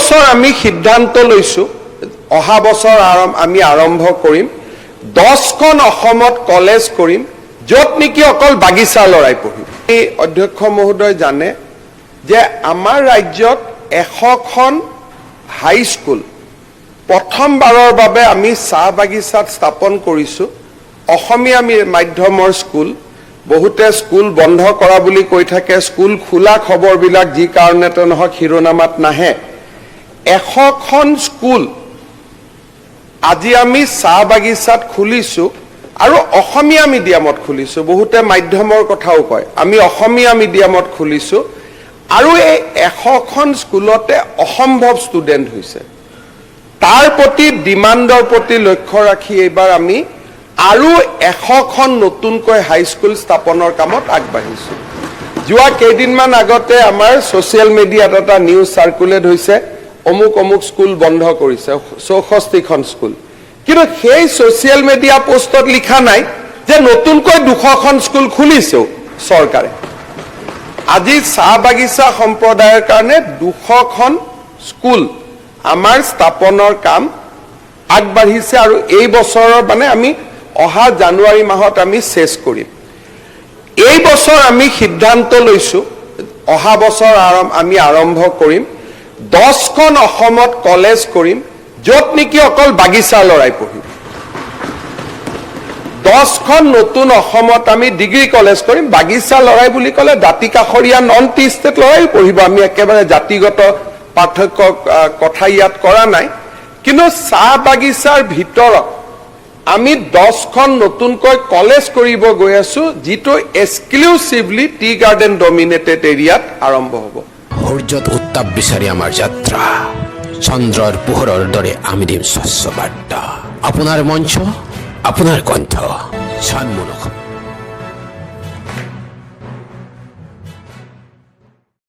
বছৰ আমি সিদ্ধান্ত লৈছোঁ অহা বছৰ আৰম্ভ আমি আৰম্ভ কৰিম দহখন অসমত কলেজ কৰিম য'ত নেকি অকল বাগিচাৰ ল'ৰাই পঢ়িব। এই অধ্যক্ষ মহোদয় জানে যে আমাৰ ৰাজ্যত এশখন হাইস্কুল প্ৰথমবাৰৰ বাবে আমি চাহ বাগিচাত স্থাপন কৰিছোঁ। অসমীয়া মাধ্যমৰ স্কুল বহুতে স্কুল বন্ধ কৰা বুলি কৈ থাকে স্কুল খোলা খবৰবিলাক যি কাৰণতে নহওক শিৰোনামাত নাহে। এশখন স্কুল। আজি আমি চাহ বাগিচাত খুলিছোঁ আৰু অসমীয়া মিডিয়ামত খুলিছোঁ। বহুতে মাধ্যমৰ কথাও কয়। আমি অসমীয়া মিডিয়ামত খুলিছোঁ আৰু এই এশখন স্কুলতে অসম্ভৱ ষ্টুডেণ্ট হৈছে। তাৰ প্ৰতি ডিমাণ্ডৰ প্ৰতি লক্ষ্য ৰাখি এইবাৰ আমি আৰু এশখন নতুনকৈ হাইস্কুল স্থাপনৰ কামত আগবাঢ়িছোঁ। যোৱা কেইদিনমান আগতে আমাৰ ছ'চিয়েল মিডিয়াত এটা নিউজ চাৰ্কুলেট হৈছে। অমুক অমুক স্কুল বন্ধ কৰিছে, চৌষষ্ঠিখন স্কুল। কিন্তু সেই ছ'চিয়েল মিডিয়া পোষ্টত লিখা নাই যে নতুনকৈ দুশখন স্কুল খুলিছেও চৰকাৰে। আজি চাহ বাগিচা সম্প্ৰদায়ৰ কাৰণে দুশখন স্কুল আমাৰ স্থাপনৰ কাম আগবাঢ়িছে আৰু এই বছৰৰ মানে আমি অহা জানুৱাৰী মাহত আমি চেছ কৰিম। এই বছৰ আমি সিদ্ধান্ত লৈছোঁ, অহা বছৰ আমি আৰম্ভ কৰিম। দহখন অসমত কলেজ কৰিম, য'ত নেকি অকল বাগিচাৰ ল'ৰাই পঢ়িব দহখন নতুন অসমত আমি ডিগ্ৰী কলেজ কৰিম, বাগিচা ল'ৰাই বুলি ক'লে দাঁতি কাষৰীয়া নন টি ষ্টেট ল'ৰাই পঢ়িব। আমি একেবাৰে জাতিগত পাৰ্থক্য কথা ইয়াত কৰা নাই। কিন্তু চাহ বাগিচাৰ ভিতৰত আমি দহখন নতুনকৈ কলেজ কৰিব গৈ আছো, যিটো এক্সক্লুচিভলি টি গাৰ্ডেন ডমিনেটেড এৰিয়াত আৰম্ভ হ'ব। সূৰ্যত উত্তাপ বিচাৰি আমাৰ যাত্ৰা। চন্দ্ৰৰ পোহৰৰ দৰে আমি দিম স্বচ্ছ বার্তা আপোনাৰ মঞ্চ, আপোনাৰ কণ্ঠ চানমুখ